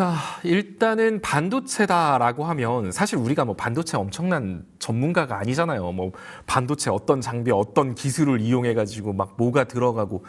자, 일단은 반도체다라고 하면 사실 우리가 뭐 반도체 엄청난 전문가가 아니잖아요. 뭐 반도체 어떤 장비, 어떤 기술을 이용해 가지고 막 뭐가 들어가고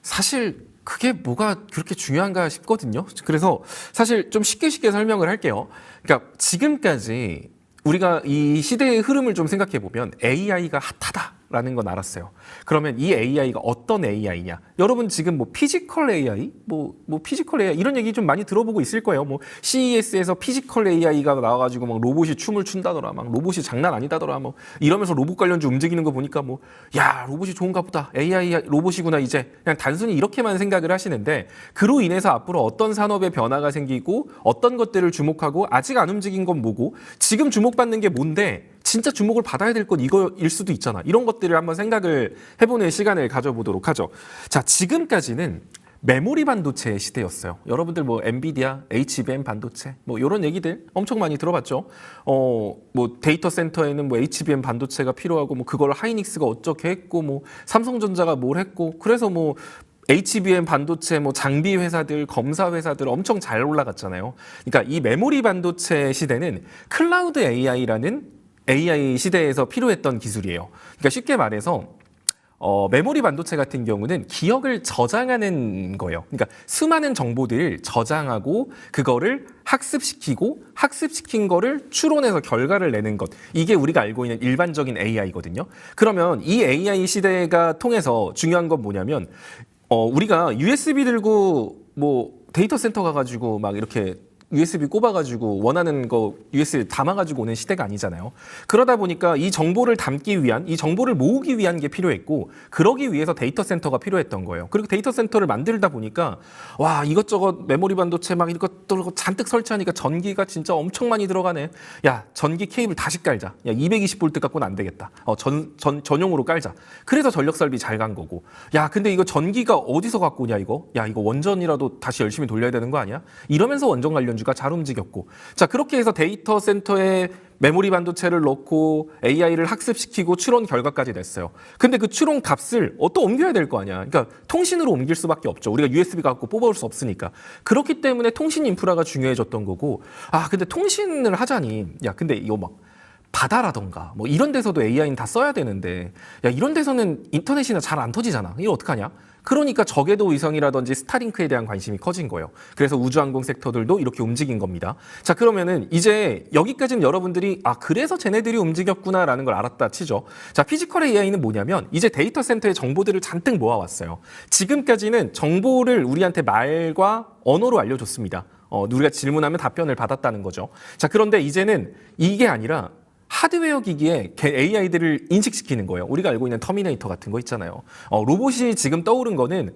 사실 그게 뭐가 그렇게 중요한가 싶거든요. 그래서 사실 좀 쉽게 쉽게 설명을 할게요. 그러니까 지금까지 우리가 이 시대의 흐름을 좀 생각해 보면 AI가 핫하다 라는 건 알았어요. 그러면 이 AI가 어떤 AI냐? 여러분 지금 뭐 피지컬 AI, 뭐, 뭐 피지컬 AI 이런 얘기 좀 많이 들어보고 있을 거예요. 뭐 CES에서 피지컬 AI가 나와가지고 막 로봇이 춤을 춘다더라, 막 로봇이 장난 아니다더라, 뭐 이러면서 로봇 관련주 움직이는 거 보니까 뭐 야 로봇이 좋은가 보다, AI 로봇이구나 이제 그냥 단순히 이렇게만 생각을 하시는데 그로 인해서 앞으로 어떤 산업의 변화가 생기고 어떤 것들을 주목하고 아직 안 움직인 건 뭐고 지금 주목받는 게 뭔데 진짜 주목을 받아야 될 건 이거일 수도 있잖아. 이런 것들을 한번 생각을 해보는 시간을 가져보도록 하죠. 자, 지금까지는 메모리 반도체의 시대였어요. 여러분들 뭐 엔비디아, HBM 반도체 뭐 이런 얘기들 엄청 많이 들어봤죠. 어, 뭐 데이터 센터에는 뭐 HBM 반도체가 필요하고 뭐 그걸 하이닉스가 어떻게 했고 뭐 삼성전자가 뭘 했고 그래서 뭐 HBM 반도체 뭐 장비 회사들, 검사 회사들 엄청 잘 올라갔잖아요. 그러니까 이 메모리 반도체 시대는 클라우드 AI라는 AI 시대에서 필요했던 기술이에요. 그러니까 쉽게 말해서 어, 메모리 반도체 같은 경우는 기억을 저장하는 거예요. 그러니까 수많은 정보들을 저장하고 그거를 학습시키고 학습시킨 거를 추론해서 결과를 내는 것. 이게 우리가 알고 있는 일반적인 AI거든요. 그러면 이 AI 시대가 통해서 중요한 건 뭐냐면 어, 우리가 USB 들고 뭐 데이터 센터 가가지고 막 이렇게 USB 꼽아가지고 원하는 거 USB 담아가지고 오는 시대가 아니잖아요. 그러다 보니까 이 정보를 담기 위한, 이 정보를 모으기 위한 게 필요했고, 그러기 위해서 데이터 센터가 필요했던 거예요. 그리고 데이터 센터를 만들다 보니까, 와, 이것저것 메모리 반도체 막 이것들 잔뜩 설치하니까 전기가 진짜 엄청 많이 들어가네. 야, 전기 케이블 다시 깔자. 야, 220V 갖고는 안 되겠다. 어, 전, 전, 전용으로 깔자. 그래서 전력 설비 잘 간 거고. 야, 근데 이거 전기가 어디서 갖고 오냐, 이거? 야, 이거 원전이라도 다시 열심히 돌려야 되는 거 아니야? 이러면서 원전 관련 주가 잘 움직였고 자 그렇게 해서 데이터 센터에 메모리 반도체를 넣고 AI를 학습시키고 추론 결과까지 냈어요. 근데 그 추론 값을 어, 또 옮겨야 될 거 아니야. 그러니까 통신으로 옮길 수밖에 없죠. 우리가 USB 갖고 뽑아올 수 없으니까. 그렇기 때문에 통신 인프라가 중요해졌던 거고. 아 근데 통신을 하자니 야 근데 이거 막 바다라던가 뭐 이런 데서도 AI는 다 써야 되는데 야 이런 데서는 인터넷이나 잘 안 터지잖아. 이거 어떡하냐? 그러니까 저궤도 위성이라든지 스타링크에 대한 관심이 커진 거예요. 그래서 우주항공 섹터들도 이렇게 움직인 겁니다. 자, 그러면은 이제 여기까지는 여러분들이 아, 그래서 쟤네들이 움직였구나라는 걸 알았다 치죠. 자, 피지컬 AI는 뭐냐면 이제 데이터 센터의 정보들을 잔뜩 모아왔어요. 지금까지는 정보를 우리한테 말과 언어로 알려줬습니다. 어, 우리가 질문하면 답변을 받았다는 거죠. 자, 그런데 이제는 이게 아니라 하드웨어 기기에 AI들을 인식시키는 거예요. 우리가 알고 있는 터미네이터 같은 거 있잖아요. 어, 로봇이 지금 떠오른 거는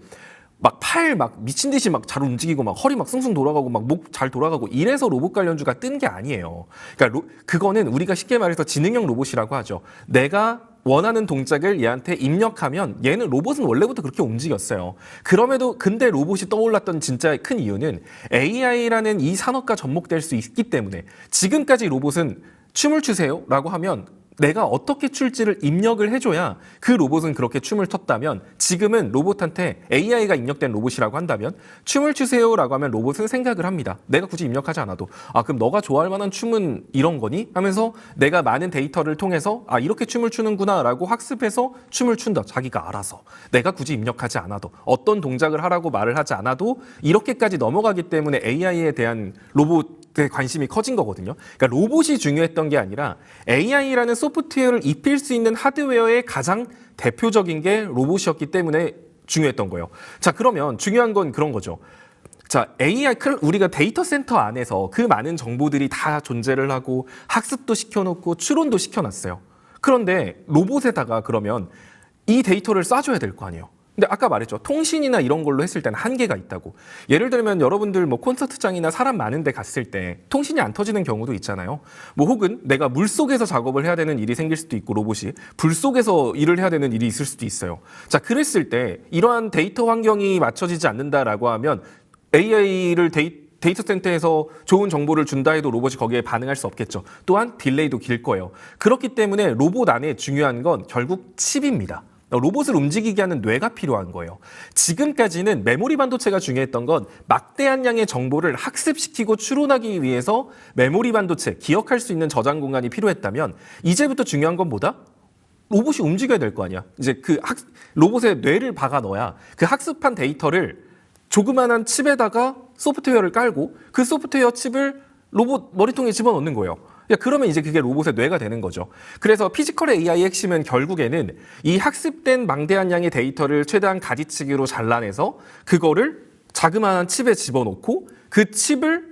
막 팔 막 미친 듯이 막 잘 움직이고 막 허리 막 숭숭 돌아가고 막 목 잘 돌아가고 이래서 로봇 관련주가 뜬 게 아니에요. 그러니까 로, 그거는 우리가 쉽게 말해서 지능형 로봇이라고 하죠. 내가 원하는 동작을 얘한테 입력하면 얘는 로봇은 원래부터 그렇게 움직였어요. 그럼에도 근데 로봇이 떠올랐던 진짜 큰 이유는 AI라는 이 산업과 접목될 수 있기 때문에 지금까지 로봇은 춤을 추세요 라고 하면 내가 어떻게 출지를 입력을 해줘야 그 로봇은 그렇게 춤을 췄다면 지금은 로봇한테 AI가 입력된 로봇이라고 한다면 춤을 추세요라고 하면 로봇은 생각을 합니다. 내가 굳이 입력하지 않아도 아 그럼 너가 좋아할 만한 춤은 이런 거니? 하면서 내가 많은 데이터를 통해서 아 이렇게 춤을 추는구나라고 학습해서 춤을 춘다. 자기가 알아서 내가 굳이 입력하지 않아도 어떤 동작을 하라고 말을 하지 않아도 이렇게까지 넘어가기 때문에 AI에 대한 로봇 에 관심이 커진 거거든요. 그러니까 로봇이 중요했던 게 아니라 AI라는 소프트웨어를 입힐 수 있는 하드웨어의 가장 대표적인 게 로봇이었기 때문에 중요했던 거예요. 자, 그러면 중요한 건 그런 거죠. 자, AI, 우리가 데이터 센터 안에서 그 많은 정보들이 다 존재를 하고 학습도 시켜놓고 추론도 시켜놨어요. 그런데 로봇에다가 그러면 이 데이터를 쏴줘야 될 거 아니에요. 근데 아까 말했죠. 통신이나 이런 걸로 했을 때는 한계가 있다고. 예를 들면 여러분들 뭐 콘서트장이나 사람 많은 데 갔을 때 통신이 안 터지는 경우도 있잖아요. 뭐 혹은 내가 물 속에서 작업을 해야 되는 일이 생길 수도 있고 로봇이 불 속에서 일을 해야 되는 일이 있을 수도 있어요. 자, 그랬을 때 이러한 데이터 환경이 맞춰지지 않는다라고 하면 AI를 데이 데이터 센터에서 좋은 정보를 준다 해도 로봇이 거기에 반응할 수 없겠죠. 또한 딜레이도 길 거예요. 그렇기 때문에 로봇 안에 중요한 건 결국 칩입니다. 로봇을 움직이게 하는 뇌가 필요한 거예요. 지금까지는 메모리 반도체가 중요했던 건 막대한 양의 정보를 학습시키고 추론하기 위해서 메모리 반도체, 기억할 수 있는 저장 공간이 필요했다면 이제부터 중요한 건 뭐다? 로봇이 움직여야 될 거 아니야. 이제 그 학, 로봇에 뇌를 박아 넣어야 그 학습한 데이터를 조그만한 칩에다가 소프트웨어를 깔고 그 소프트웨어 칩을 로봇 머리통에 집어넣는 거예요. 야, 그러면 이제 그게 로봇의 뇌가 되는 거죠. 그래서 피지컬 AI의 핵심은 결국에는 이 학습된 망대한 양의 데이터를 최대한 가지치기로 잘라내서 그거를 자그마한 칩에 집어넣고 그 칩을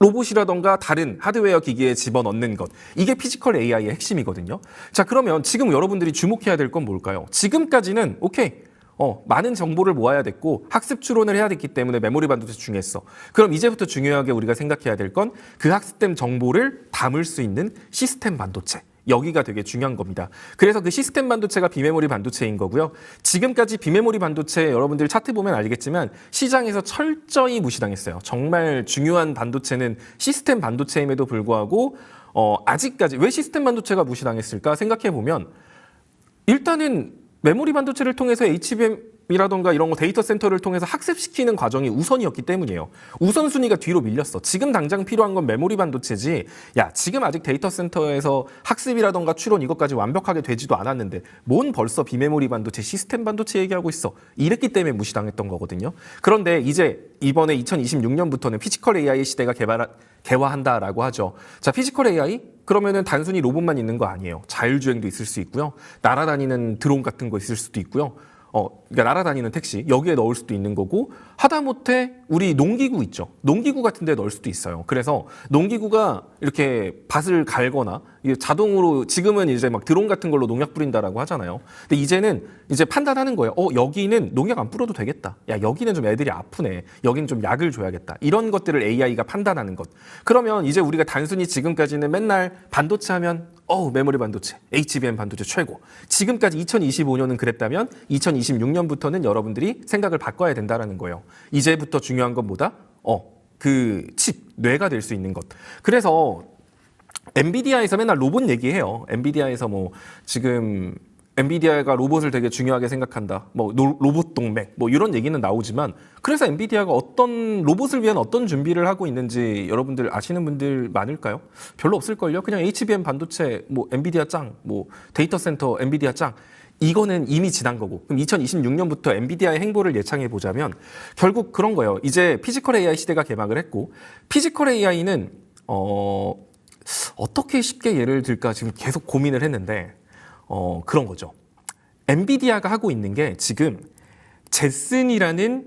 로봇이라던가 다른 하드웨어 기기에 집어넣는 것. 이게 피지컬 AI의 핵심이거든요. 자, 그러면 지금 여러분들이 주목해야 될 건 뭘까요? 지금까지는 오케이. 어, 많은 정보를 모아야 됐고 학습 추론을 해야 됐기 때문에 메모리 반도체 중요했어. 그럼 이제부터 중요하게 우리가 생각해야 될 건 그 학습된 정보를 담을 수 있는 시스템 반도체. 여기가 되게 중요한 겁니다. 그래서 그 시스템 반도체가 비메모리 반도체인 거고요. 지금까지 비메모리 반도체 여러분들 차트 보면 알겠지만 시장에서 철저히 무시당했어요. 정말 중요한 반도체는 시스템 반도체임에도 불구하고 어, 아직까지 왜 시스템 반도체가 무시당했을까 생각해 보면 일단은 메모리 반도체를 통해서 HBM이라던가 이런 거 데이터 센터를 통해서 학습시키는 과정이 우선이었기 때문이에요. 우선순위가 뒤로 밀렸어. 지금 당장 필요한 건 메모리 반도체지. 야, 지금 아직 데이터 센터에서 학습이라던가 추론 이것까지 완벽하게 되지도 않았는데 뭔 벌써 비메모리 반도체, 시스템 반도체 얘기하고 있어. 이랬기 때문에 무시당했던 거거든요. 그런데 이제 이번에 2026년부터는 피지컬 AI 시대가 개발 개화한다라고 하죠. 자, 피지컬 AI 그러면은 단순히 로봇만 있는 거 아니에요. 자율주행도 있을 수 있고요. 날아다니는 드론 같은 거 있을 수도 있고요. 어, 그러니까 날아다니는 택시 여기에 넣을 수도 있는 거고 하다못해 우리 농기구 있죠. 농기구 같은 데 넣을 수도 있어요. 그래서 농기구가 이렇게 밭을 갈거나 자동으로 지금은 이제 막 드론 같은 걸로 농약 뿌린다라고 하잖아요. 근데 이제는 이제 판단하는 거예요. 어, 여기는 농약 안 뿌려도 되겠다. 야, 여기는 좀 애들이 아프네. 여기는 좀 약을 줘야겠다. 이런 것들을 AI가 판단하는 것. 그러면 이제 우리가 단순히 지금까지는 맨날 반도체 하면 어우, 메모리 반도체, HBM 반도체 최고. 지금까지 2025년은 그랬다면 2026년부터는 여러분들이 생각을 바꿔야 된다라는 거예요. 이제부터 중요한 건 뭐다? 어, 그 칩, 뇌가 될 수 있는 것. 그래서 엔비디아에서 맨날 로봇 얘기해요. 엔비디아에서 뭐 지금 엔비디아가 로봇을 되게 중요하게 생각한다. 뭐 노- 로봇 동맹 뭐 이런 얘기는 나오지만 그래서 엔비디아가 어떤 로봇을 위한 어떤 준비를 하고 있는지 여러분들 아시는 분들 많을까요? 별로 없을걸요. 그냥 HBM 반도체 뭐 엔비디아 짱, 뭐 데이터 센터 엔비디아 짱 이거는 이미 지난 거고 그럼 2026년부터 엔비디아의 행보를 예상해 보자면 결국 그런 거예요. 이제 피지컬 AI 시대가 개막을 했고 피지컬 AI는 어 어떻게 쉽게 예를 들까 지금 계속 고민을 했는데 어, 그런 거죠. 엔비디아가 하고 있는 게 지금 제슨이라는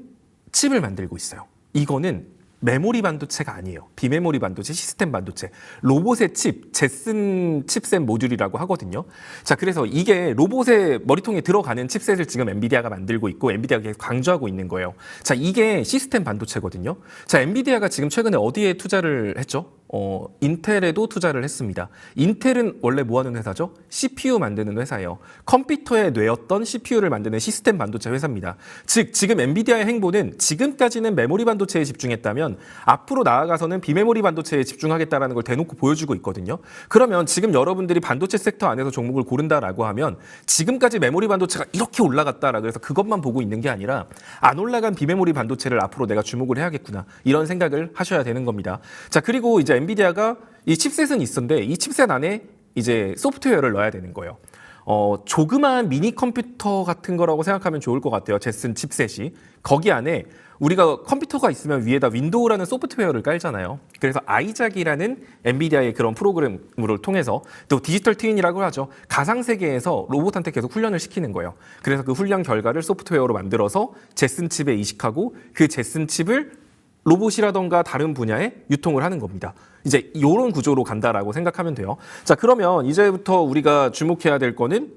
칩을 만들고 있어요. 이거는 메모리 반도체가 아니에요. 비메모리 반도체, 시스템 반도체. 로봇의 칩, 제슨 칩셋 모듈이라고 하거든요. 자, 그래서 이게 로봇의 머리통에 들어가는 칩셋을 지금 엔비디아가 만들고 있고 엔비디아가 계속 강조하고 있는 거예요. 자, 이게 시스템 반도체거든요. 자, 엔비디아가 지금 최근에 어디에 투자를 했죠? 어, 인텔에도 투자를 했습니다. 인텔은 원래 뭐 하는 회사죠? CPU 만드는 회사예요. 컴퓨터에 뇌었던 CPU를 만드는 시스템 반도체 회사입니다. 즉, 지금 엔비디아의 행보는 지금까지는 메모리 반도체에 집중했다면 앞으로 나아가서는 비메모리 반도체에 집중하겠다라는 걸 대놓고 보여주고 있거든요. 그러면 지금 여러분들이 반도체 섹터 안에서 종목을 고른다라고 하면 지금까지 메모리 반도체가 이렇게 올라갔다라고 해서 그것만 보고 있는 게 아니라 안 올라간 비메모리 반도체를 앞으로 내가 주목을 해야겠구나. 이런 생각을 하셔야 되는 겁니다. 자, 그리고 이제 엔비디아가 이 칩셋은 있었는데 이 칩셋 안에 이제 소프트웨어를 넣어야 되는 거예요. 어, 조그마한 미니 컴퓨터 같은 거라고 생각하면 좋을 것 같아요. 제슨 칩셋이. 거기 안에 우리가 컴퓨터가 있으면 위에다 윈도우라는 소프트웨어를 깔잖아요. 그래서 아이작이라는 엔비디아의 그런 프로그램을 통해서 또 디지털 트윈이라고 하죠. 가상 세계에서 로봇한테 계속 훈련을 시키는 거예요. 그래서 그 훈련 결과를 소프트웨어로 만들어서 제슨 칩에 이식하고 그 제슨 칩을 로봇이라던가 다른 분야에 유통을 하는 겁니다. 이제 이런 구조로 간다라고 생각하면 돼요. 자, 그러면 이제부터 우리가 주목해야 될 거는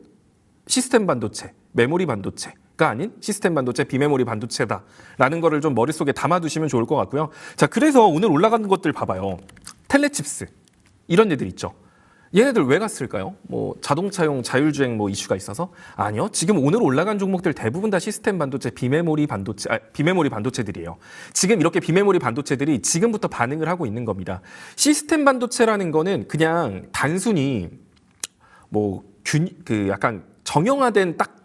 시스템 반도체, 메모리 반도체 가 아닌 시스템 반도체, 비메모리 반도체다라는 거를 좀 머릿속에 담아두시면 좋을 것 같고요. 자, 그래서 오늘 올라가는 것들 봐봐요. 텔레칩스 이런 애들 있죠. 얘네들 왜 갔을까요? 뭐 자동차용 자율주행 뭐 이슈가 있어서 아니요. 지금 오늘 올라간 종목들 대부분 다 시스템 반도체, 비메모리 반도체, 아, 비메모리 반도체들이에요. 지금 이렇게 비메모리 반도체들이 지금부터 반응을 하고 있는 겁니다. 시스템 반도체라는 거는 그냥 단순히 뭐 균, 그 약간 정형화된 딱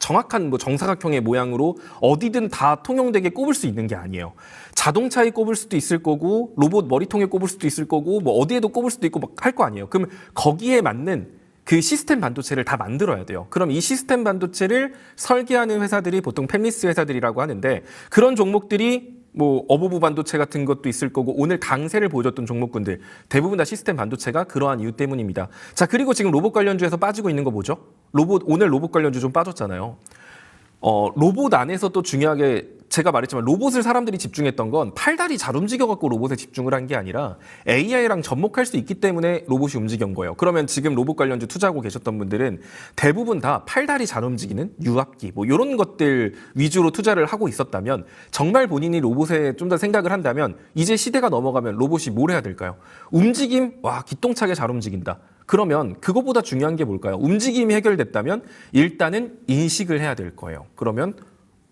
정확한 뭐 정사각형의 모양으로 어디든 다 통용되게 꼽을 수 있는 게 아니에요. 자동차에 꼽을 수도 있을 거고 로봇 머리통에 꼽을 수도 있을 거고 뭐 어디에도 꼽을 수도 있고 막 할 거 아니에요. 그럼 거기에 맞는 그 시스템 반도체를 다 만들어야 돼요. 그럼 이 시스템 반도체를 설계하는 회사들이 보통 팹리스 회사들이라고 하는데 그런 종목들이 뭐 어부부 반도체 같은 것도 있을 거고 오늘 강세를 보여줬던 종목군들 대부분 다 시스템 반도체가 그러한 이유 때문입니다. 자 그리고 지금 로봇 관련주에서 빠지고 있는 거 뭐죠? 로봇 오늘 로봇 관련주 좀 빠졌잖아요. 어, 로봇 안에서 또 중요하게 제가 말했지만 로봇을 사람들이 집중했던 건 팔다리 잘 움직여갖고 로봇에 집중을 한 게 아니라 AI랑 접목할 수 있기 때문에 로봇이 움직인 거예요. 그러면 지금 로봇 관련주 투자하고 계셨던 분들은 대부분 다 팔다리 잘 움직이는 유압기 뭐 이런 것들 위주로 투자를 하고 있었다면 정말 본인이 로봇에 좀 더 생각을 한다면 이제 시대가 넘어가면 로봇이 뭘 해야 될까요? 움직임 와 기똥차게 잘 움직인다. 그러면 그것보다 중요한 게 뭘까요? 움직임이 해결됐다면 일단은 인식을 해야 될 거예요. 그러면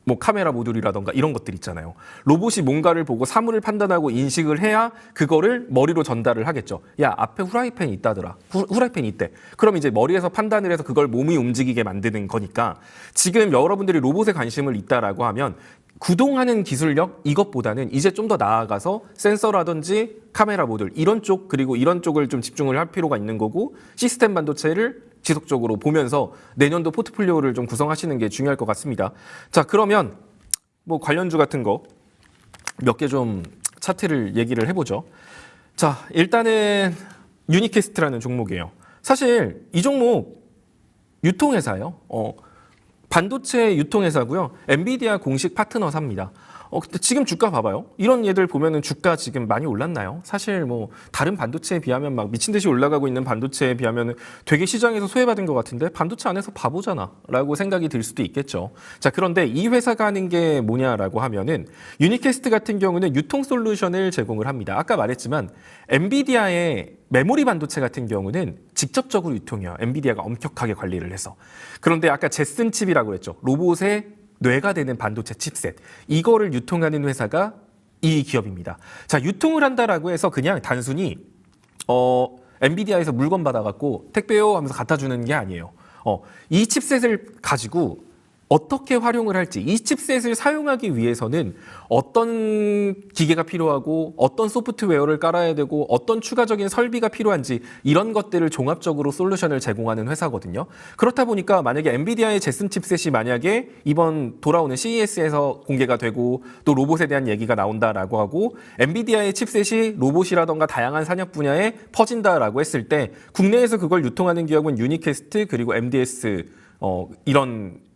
뭐 카메라 모듈이라던가 이런 것들 있잖아요. 로봇이 뭔가를 보고 사물을 판단하고 인식을 해야 그거를 머리로 전달을 하겠죠. 야 앞에 후라이팬이 있다더라. 후, 후라이팬이 있대. 그럼 이제 머리에서 판단을 해서 그걸 몸이 움직이게 만드는 거니까 지금 여러분들이 로봇에 관심을 있다라고 하면 구동하는 기술력 이것보다는 이제 좀 더 나아가서 센서라든지 카메라 모듈 이런 쪽 그리고 이런 쪽을 좀 집중을 할 필요가 있는 거고 시스템 반도체를 지속적으로 보면서 내년도 포트폴리오를 좀 구성하시는 게 중요할 것 같습니다. 자 그러면 뭐 관련주 같은 거 몇 개 좀 차트를 얘기를 해보죠. 자 일단은 유니캐스트라는 종목이에요. 사실 이 종목 유통회사예요. 어, 반도체 유통회사고요. 엔비디아 공식 파트너사입니다. 어, 근데 지금 주가 봐봐요. 이런 얘들 보면은 주가 지금 많이 올랐나요? 사실 뭐 다른 반도체에 비하면 막 미친 듯이 올라가고 있는 반도체에 비하면 되게 시장에서 소외받은 것 같은데 반도체 안에서 바보잖아라고 생각이 들 수도 있겠죠. 자 그런데 이 회사가 하는 게 뭐냐라고 하면은 유니캐스트 같은 경우는 유통 솔루션을 제공을 합니다. 아까 말했지만 엔비디아의 메모리 반도체 같은 경우는 직접적으로 유통이야. 엔비디아가 엄격하게 관리를 해서. 그런데 아까 제슨 칩이라고 했죠. 로봇의 뇌가 되는 반도체 칩셋. 이거를 유통하는 회사가 이 기업입니다. 자, 유통을 한다라고 해서 그냥 단순히 어, 엔비디아에서 물건 받아갖고 택배요 하면서 갖다 주는 게 아니에요. 어, 이 칩셋을 가지고 어떻게 활용을 할지 이 칩셋을 사용하기 위해서는 어떤 기계가 필요하고 어떤 소프트웨어를 깔아야 되고 어떤 추가적인 설비가 필요한지 이런 것들을 종합적으로 솔루션을 제공하는 회사거든요. 그렇다 보니까 만약에 엔비디아의 제슨 칩셋이 만약에 이번 돌아오는 CES에서 공개가 되고 또 로봇에 대한 얘기가 나온다라고 하고 엔비디아의 칩셋이 로봇이라던가 다양한 산업 분야에 퍼진다라고 했을 때 국내에서 그걸 유통하는 기업은 유니캐스트 그리고 MDS 어, 이런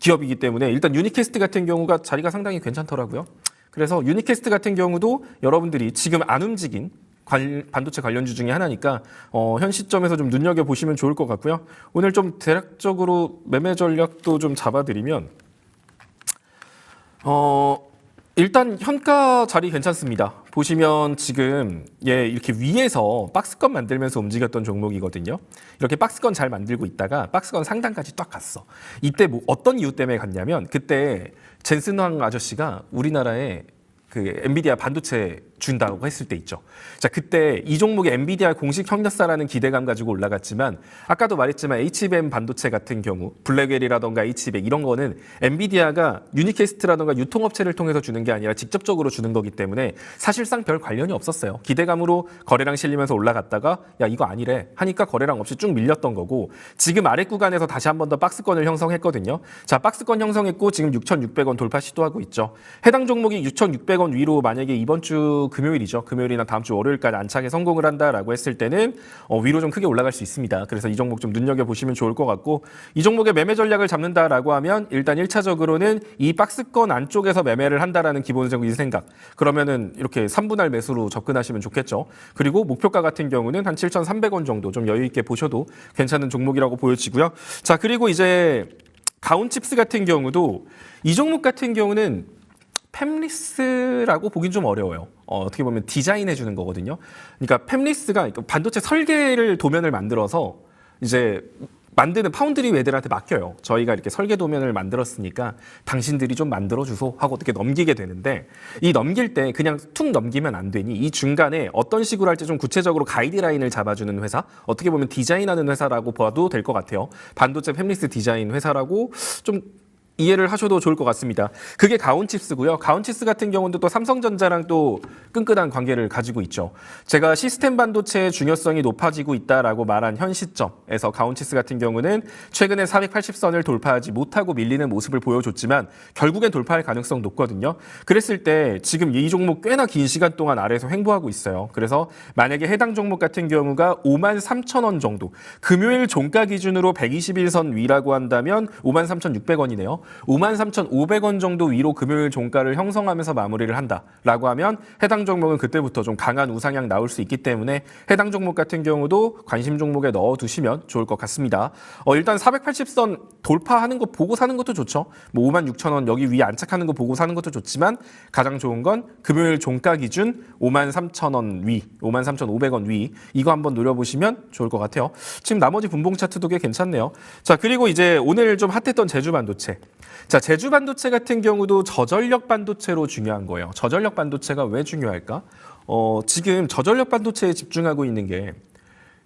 기업이기 때문에 일단 유니캐스트 같은 경우가 자리가 상당히 괜찮더라고요. 그래서 유니캐스트 같은 경우도 여러분들이 지금 안 움직인 관- 반도체 관련주 중에 하나니까 어, 현 시점에서 좀 눈여겨 보시면 좋을 것 같고요. 오늘 좀 대략적으로 매매 전략도 좀 잡아드리면 어, 일단 현가 자리 괜찮습니다. 보시면 지금 예 이렇게 위에서 박스권 만들면서 움직였던 종목이거든요. 이렇게 박스권 잘 만들고 있다가 박스권 상단까지 딱 갔어. 이때 뭐 어떤 이유 때문에 갔냐면 그때 젠슨왕 아저씨가 우리나라에 그 엔비디아 반도체 준다고 했을 때 있죠. 자, 그때 이 종목이 엔비디아 공식 협력사라는 기대감 가지고 올라갔지만 아까도 말했지만 HBM 반도체 같은 경우 블랙웰이라던가 HBM 이런 거는 엔비디아가 유니캐스트라던가 유통업체를 통해서 주는 게 아니라 직접적으로 주는 거기 때문에 사실상 별 관련이 없었어요. 기대감으로 거래량 실리면서 올라갔다가 야 이거 아니래 하니까 거래량 없이 쭉 밀렸던 거고 지금 아래 구간에서 다시 한 번 더 박스권을 형성했거든요. 자, 박스권 형성했고 지금 6,600원 돌파 시도하고 있죠. 해당 종목이 6,600원 위로 만약에 이번 주 금요일이죠. 금요일이나 다음 주 월요일까지 안착에 성공을 한다라고 했을 때는 어, 위로 좀 크게 올라갈 수 있습니다. 그래서 이 종목 좀 눈여겨 보시면 좋을 것 같고 이 종목의 매매 전략을 잡는다라고 하면 일단 1차적으로는 이 박스권 안쪽에서 매매를 한다라는 기본적인 생각. 그러면은 이렇게 3분할 매수로 접근하시면 좋겠죠. 그리고 목표가 같은 경우는 한 7,300원 정도 좀 여유 있게 보셔도 괜찮은 종목이라고 보여지고요. 자, 그리고 이제 가온칩스 같은 경우도 이 종목 같은 경우는 팹리스라고 보긴 좀 어려워요. 어, 떻게 보면 디자인해 주는 거거든요. 그러니까 팹리스가 반도체 설계를 도면을 만들어서 이제 만드는 파운드리 웨들한테 맡겨요. 저희가 이렇게 설계 도면을 만들었으니까 당신들이 좀 만들어 주소 하고 어떻게 넘기게 되는데 이 넘길 때 그냥 툭 넘기면 안 되니 이 중간에 어떤 식으로 할지 좀 구체적으로 가이드라인을 잡아주는 회사 어떻게 보면 디자인하는 회사라고 봐도 될 것 같아요. 반도체 팹리스 디자인 회사라고 좀 이해를 하셔도 좋을 것 같습니다. 그게 가온칩스고요. 가온칩스 같은 경우는 또 삼성전자랑 또 끈끈한 관계를 가지고 있죠. 제가 시스템 반도체의 중요성이 높아지고 있다라고 말한 현 시점에서 가온칩스 같은 경우는 최근에 480선을 돌파하지 못하고 밀리는 모습을 보여줬지만 결국엔 돌파할 가능성 높거든요. 그랬을 때 지금 이 종목 꽤나 긴 시간 동안 아래에서 횡보하고 있어요. 그래서 만약에 해당 종목 같은 경우가 5만 3천 원 정도 금요일 종가 기준으로 121선 위라고 한다면 5만 3,600원이네요. 53,500원 정도 위로 금요일 종가를 형성하면서 마무리를 한다라고 하면 해당 종목은 그때부터 좀 강한 우상향 나올 수 있기 때문에 해당 종목 같은 경우도 관심 종목에 넣어 두시면 좋을 것 같습니다. 어, 일단 480선 돌파하는 거 보고 사는 것도 좋죠. 뭐 56,000원 여기 위에 안착하는 거 보고 사는 것도 좋지만 가장 좋은 건 금요일 종가 기준 53,000원 위, 53,500원 위 이거 한번 노려보시면 좋을 것 같아요. 지금 나머지 분봉 차트도 꽤 괜찮네요. 자 그리고 이제 오늘 좀 핫했던 제주 반도체. 자, 제주 반도체 같은 경우도 저전력 반도체로 중요한 거예요. 저전력 반도체가 왜 중요할까? 어, 지금 저전력 반도체에 집중하고 있는 게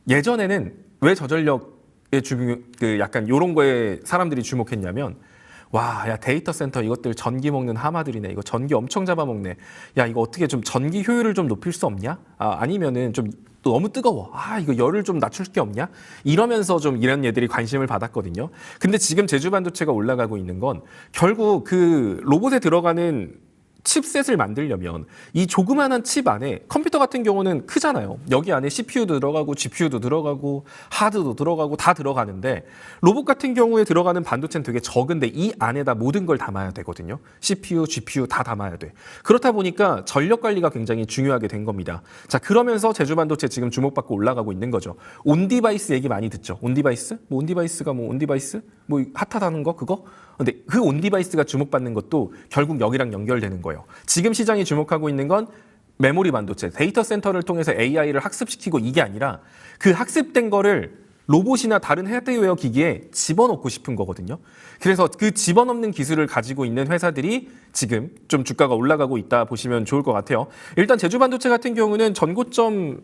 예전에는 왜 저전력에 주, 그 약간 요런 거에 사람들이 주목했냐면 와, 야, 데이터 센터 이것들 전기 먹는 하마들이네. 이거 전기 엄청 잡아먹네. 야, 이거 어떻게 좀 전기 효율을 좀 높일 수 없냐? 아, 아니면은 좀 또 너무 뜨거워. 아, 이거 열을 좀 낮출 게 없냐? 이러면서 좀 이런 얘들이 관심을 받았거든요. 근데 지금 제주 반도체가 올라가고 있는 건 결국 그 로봇에 들어가는 칩셋을 만들려면 이 조그마한 칩 안에 컴퓨터 같은 경우는 크잖아요. 여기 안에 CPU도 들어가고 GPU도 들어가고 하드도 들어가고 다 들어가는데 로봇 같은 경우에 들어가는 반도체는 되게 적은데 이 안에다 모든 걸 담아야 되거든요. CPU, GPU 다 담아야 돼. 그렇다 보니까 전력 관리가 굉장히 중요하게 된 겁니다. 자, 그러면서 제주 반도체 지금 주목받고 올라가고 있는 거죠. 온 디바이스 얘기 많이 듣죠. 온 디바이스? 뭐 온 디바이스가 뭐 온 디바이스? 뭐 핫하다는 거 그거? 근데 그 온 디바이스가 주목받는 것도 결국 여기랑 연결되는 거예요. 지금 시장이 주목하고 있는 건 메모리 반도체, 데이터 센터를 통해서 AI를 학습시키고 이게 아니라 그 학습된 거를 로봇이나 다른 하드웨어 기기에 집어넣고 싶은 거거든요. 그래서 그 집어넣는 기술을 가지고 있는 회사들이 지금 좀 주가가 올라가고 있다 보시면 좋을 것 같아요. 일단 제주 반도체 같은 경우는 전고점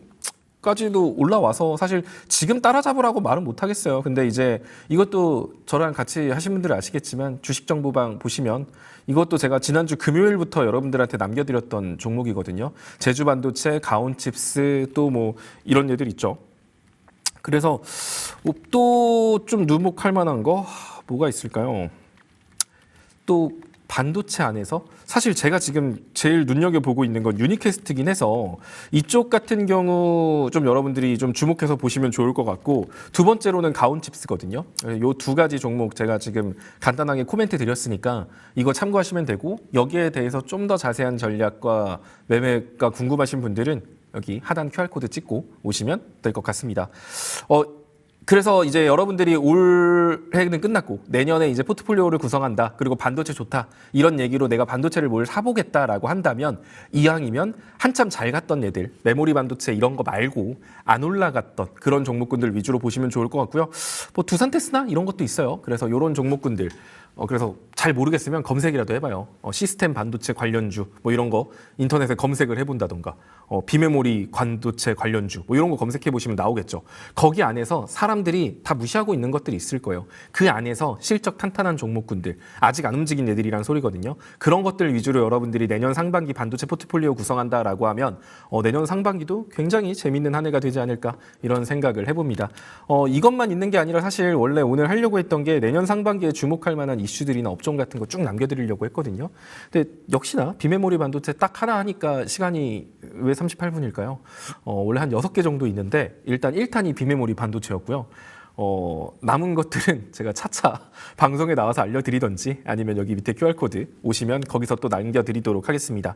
까지도 올라와서 사실 지금 따라잡으라고 말은 못 하겠어요. 근데 이제 이것도 저랑 같이 하신 분들은 아시겠지만 주식 정보방 보시면 이것도 제가 지난주 금요일부터 여러분들한테 남겨드렸던 종목이거든요. 제주 반도체, 가온칩스 또 뭐 이런 애들 있죠. 그래서 또좀 누목할 만한 거 뭐가 있을까요? 또 반도체 안에서 사실 제가 지금 제일 눈여겨보고 있는 건 유니캐스트긴 해서 이쪽 같은 경우 좀 여러분들이 좀 주목해서 보시면 좋을 것 같고 두 번째로는 가온칩스거든요. 요 두 가지 종목 제가 지금 간단하게 코멘트 드렸으니까 이거 참고하시면 되고 여기에 대해서 좀 더 자세한 전략과 매매가 궁금하신 분들은 여기 하단 QR코드 찍고 오시면 될 것 같습니다. 어, 그래서 이제 여러분들이 올해는 끝났고 내년에 이제 포트폴리오를 구성한다. 그리고 반도체 좋다. 이런 얘기로 내가 반도체를 뭘 사보겠다라고 한다면 이왕이면 한참 잘 갔던 애들 메모리 반도체 이런 거 말고 안 올라갔던 그런 종목군들 위주로 보시면 좋을 것 같고요. 뭐 두산 테스나 이런 것도 있어요. 그래서 이런 종목군들 어, 그래서 잘 모르겠으면 검색이라도 해봐요. 어, 시스템 반도체 관련주 뭐 이런 거 인터넷에 검색을 해본다던가 어, 비메모리 반도체 관련주 뭐 이런 거 검색해 보시면 나오겠죠. 거기 안에서 사람들이 다 무시하고 있는 것들이 있을 거예요. 그 안에서 실적 탄탄한 종목군들 아직 안 움직인 애들이란 소리거든요. 그런 것들 위주로 여러분들이 내년 상반기 반도체 포트폴리오 구성한다라고 하면 어, 내년 상반기도 굉장히 재밌는 한 해가 되지 않을까 이런 생각을 해봅니다. 어, 이것만 있는 게 아니라 사실 원래 오늘 하려고 했던 게 내년 상반기에 주목할 만한 이슈들이나 업종 같은 거 쭉 남겨드리려고 했거든요. 근데 역시나 비메모리 반도체 딱 하나 하니까 시간이 왜 38분일까요? 어, 원래 한 6개 정도 있는데 일단 1탄이 비메모리 반도체였고요. 어, 남은 것들은 제가 차차 방송에 나와서 알려드리던지 아니면 여기 밑에 QR코드 오시면 거기서 또 남겨드리도록 하겠습니다.